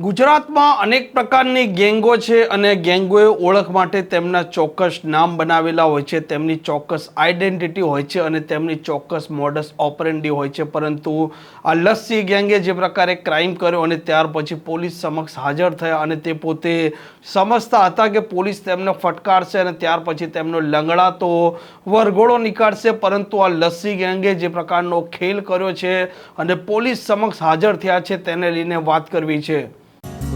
ગુજરાતમાં અનેક પ્રકારની ગેંગો છે અને ગેંગોએ ઓળખ માટે તેમના ચોક્કસ નામ બનાવેલા હોય છે. તેમની ચોક્કસ આઈડેન્ટિટી હોય છે અને તેમની ચોક્કસ મોડસ ઓપરેન્ડી હોય છે. પરંતુ આ લસ્સી ગેંગે જે પ્રકારે ક્રાઇમ કર્યો અને ત્યાર પછી પોલીસ સમક્ષ હાજર થયા અને તે પોતે સમજતા હતા કે પોલીસ તેમને ફટકારશે અને ત્યાર પછી તેમનો લંગડાતો વરઘોડો નીકાળશે. પરંતુ આ લસ્સી ગેંગે જે પ્રકારનો ખેલ કર્યો છે અને પોલીસ સમક્ષ હાજર થયા છે તેને લઈને વાત કરવી છે.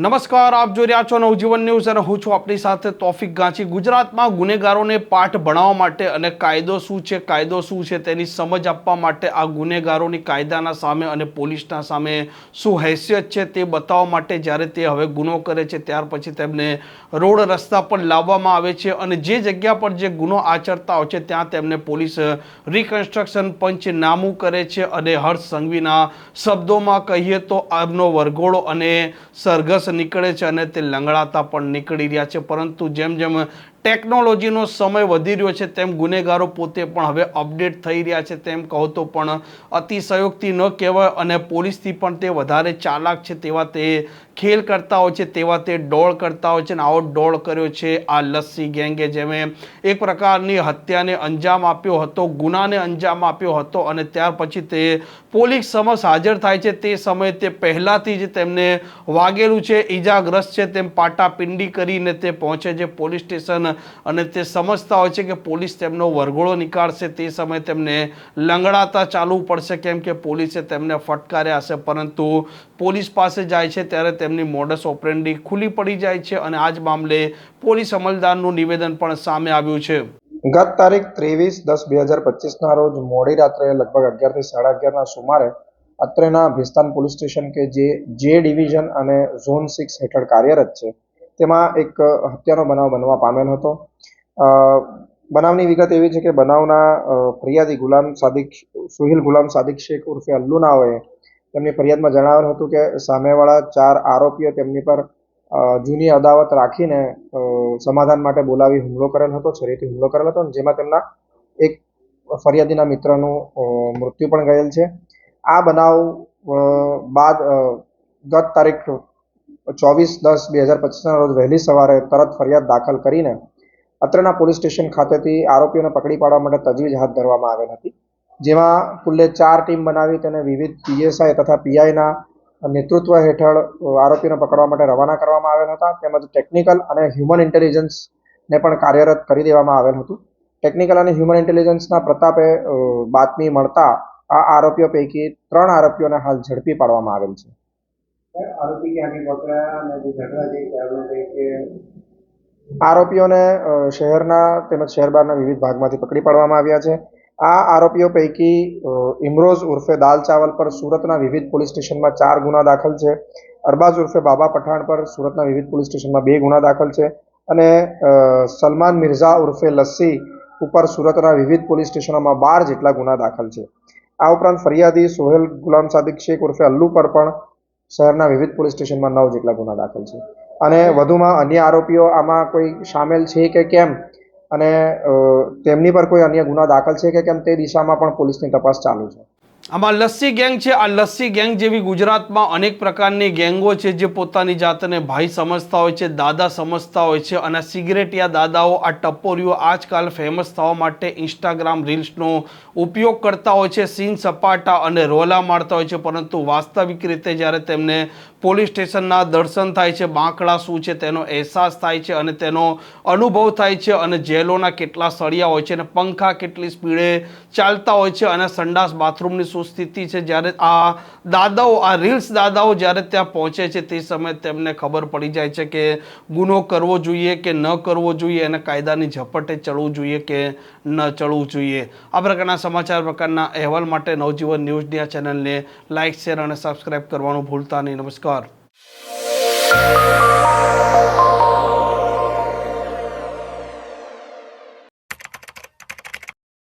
નમસ્કાર, આપ જોઈ રહ્યા છો નવજીવન ન્યૂઝ અને હું છું આપણી સાથે તોફિક ગાંચી. ગુજરાતમાં ગુનેગારોને પાઠ ભણાવવા માટે અને કાયદો શું છે, કાયદો શું છે તેની સમજ આપવા માટે આ ગુનેગારોની કાયદાના સામે અને પોલીસના સામે શું હૈસિયત છે તે બતાવવા માટે જ્યારે તે હવે ગુનો કરે છે, ત્યાર પછી તેમને રોડ રસ્તા પર લાવવામાં આવે છે અને જે જગ્યા પર જે ગુનો આચરતા હોય છે, ત્યાં તેમને પોલીસ રિકન્સ્ટ્રક્શન પંચ નામું કરે છે અને હર્ષ સંઘવીના શબ્દોમાં કહીએ તો આમનો વરઘોડો અને સરઘસ નીકળે છે અને તે લંગડાતા પણ નીકળી રહ્યા છે. પરંતુ જેમ જેમ ટેકનોલોજીનો સમય વધી રહ્યો છે તેમ ગુનેગારો પોતે પણ હવે અપડેટ થઈ રહ્યા છે તેમ કહો તો પણ અતિશયોક્તિ ન કહેવાય અને પોલીસથી પણ તે વધારે ચાલાક છે તેવા તે ખેલ કરતા હોય છે, તેવા તે ડોળ કરતા હોય છે અને આવો ડોળ કર્યો છે આ લસ્સી ગેંગે જેમે એક પ્રકારની હત્યાને અંજામ આપ્યો હતો, ગુનાને અંજામ આપ્યો હતો અને ત્યાર પછી તે પોલીસ સમક્ષ હાજર થાય છે. તે સમયે તે પહેલાંથી જ તેમને વાગેલું છે, ઈજાગ્રસ્ત છે, તેમ પાટાપિંડી કરીને તે પહોંચે છે પોલીસ સ્ટેશન અને તે સમજતા હોય છે કે પોલીસ તેમનો વરઘોડો નીકાળશે તે સમયે તેમને લંગડાતા ચાલવું પડશે કેમ કે પોલીસે તેમને ફટકાર્યા હશે. પરંતુ પોલીસ પાસે જાય છે ત્યારે તેમની મોડસ ઓપરેન્ડી ખુલ્લી પડી જાય છે અને આ જ મામલે પોલીસ અમલદારનું નિવેદન પણ સામે આવ્યું છે. ગત તારીખ ત્રેવીસ દસ બે હજાર પચીસના રોજ મોડી રાત્રે લગભગ અગિયારથી સાડા અગિયારના સુમારે અત્રેના ભિસ્તાન પોલીસ સ્ટેશન કે જે જે ડિવિઝન અને ઝોન સિક્સ હેઠળ કાર્યરત છે તેમાં એક હત્યાનો બનાવ બનવા પામેલ હતો. બનાવની વિગત એવી છે કે બનાવના ફરિયાદી ગુલામ સાદિક, સુહિલ ગુલામ સાદિક શેખ ઉર્ફે અલ્લુનાઓએ તેમની ફરિયાદમાં જણાવેલ હતું કે સામેવાળા ચાર આરોપીઓ તેમની પર જૂની અદાવત રાખીને સમાધાન માટે બોલાવી હુમલો કરેલ હતો છરીથી હુમલો કરેલ હતો જેમાં તેમના એક ફરિયાદીના મિત્રનું મૃત્યુ પણ ગયેલ છે. આ બનાવ બાદ ગત તારીખ ચોવીસ દસ બે હજાર પચીસના રોજ વહેલી સવારે તરત ફરિયાદ દાખલ કરીને અત્રના પોલીસ સ્ટેશન ખાતેથી આરોપીઓને પકડી પાડવા માટે તજવીજ હાથ ધરવામાં આવેલ હતી. જેમાં કુલ્લે ચાર ટીમ બનાવી તેને વિવિધ પીએસઆઈ તથા પીઆઈના નેતૃત્વ હેઠળ આરોપીને પકડવા માટે રવાના કરવામાં આવેલ હતા. તેમજ ટેકનિકલ અને હ્યુમન ઇન્ટેલિજન્સને પણ કાર્યરત કરી દેવામાં આવેલ હતું. ટેકનિકલ અને હ્યુમન ઇન્ટેલિજન્સના પ્રતાપે બાતમી મળતા આ આરોપીઓ પૈકી ત્રણ આરોપીઓને હાલ ઝડપી પાડવામાં આવેલ છે. આરોપીઓને શહેરના તેમજ શહેર બહારના વિવિધ ભાગમાંથી પકડી પાડવામાં આવ્યા છે. આ આરોપીઓ પૈકી ઇમરોઝ ઉર્ફે દાલ ચાવલ પર સુરતના વિવિધ પોલીસ સ્ટેશનમાં ચાર ગુના દાખલ છે. અરબાઝ ઉર્ફે બાબા પઠાણ પર સુરતના વિવિધ પોલીસ સ્ટેશનમાં બે ગુના દાખલ છે. અને સલમાન મિર્ઝા ઉર્ફે લસ્સી ઉપર સુરતના વિવિધ પોલીસ સ્ટેશનોમાં બાર જેટલા ગુના દાખલ છે. આ ઉપરાંત ફરિયાદી સોહેલ ગુલામ સાદિક શેખ ઉર્ફે અલ્લુ પર પણ શહેરના વિવિધ પોલીસ સ્ટેશનમાં નવ જેટલા ગુના દાખલ છે. અને વધુમાં અન્ય આરોપીઓ આમાં કોઈ સામેલ છે કે કેમ? અને તેમની પર કોઈ અન્ય ગુના દાખલ છે કે કેમ? તે દિશામાં પણ પોલીસની તપાસ ચાલુ છે. આમાં લસ્સી ગેંગ છે, આ લસ્સી ગેંગ જેવી ગુજરાતમાં અનેક પ્રકારની ગેંગો છે જે પોતાની જાતને ભાઈ સમજતા હોય છે, દાદા સમજતા હોય છે અને સિગરેટિયા દાદાઓ આ ટપોરીઓ આજકાલ ફેમસ થવા માટે ઇન્સ્ટાગ્રામ રીલ્સનો ઉપયોગ કરતા હોય છે, સીન સપાટા અને રોલા મારતા હોય છે, પરંતુ વાસ્તવિક રીતે જ્યારે તેમને પોલીસ સ્ટેશનના દર્શન થાય છે, બાંકડા શું છે, તેનો અહેસાસ થાય છે અને તેનો અનુભવ થાય છે અને જેલોના કેટલા સળિયા હોય છે અને પંખા કેટલી સ્પીડે ચાલતા હોય છે અને સંડાસ બાથરૂમની શું સ્થિતિ છે જ્યારે આ દાદાઓ, આ રીલ્સ દાદાઓ જ્યારે ત્યાં પહોંચે છે તે સમયે તેમને ખબર પડી જાય છે કે ગુનો કરવો જોઈએ કે ન કરવો જોઈએ અને કાયદાની ઝપટે ચડવું જોઈએ કે ન ચડવું જોઈએ. આ પ્રકારના સમાચાર, પ્રકારના અહેવાલ માટે નવજીવન ન્યૂઝની આ ચેનલને લાઇક શેર અને સબસ્ક્રાઇબ કરવાનું ભૂલતા નહીં. નમસ્કાર.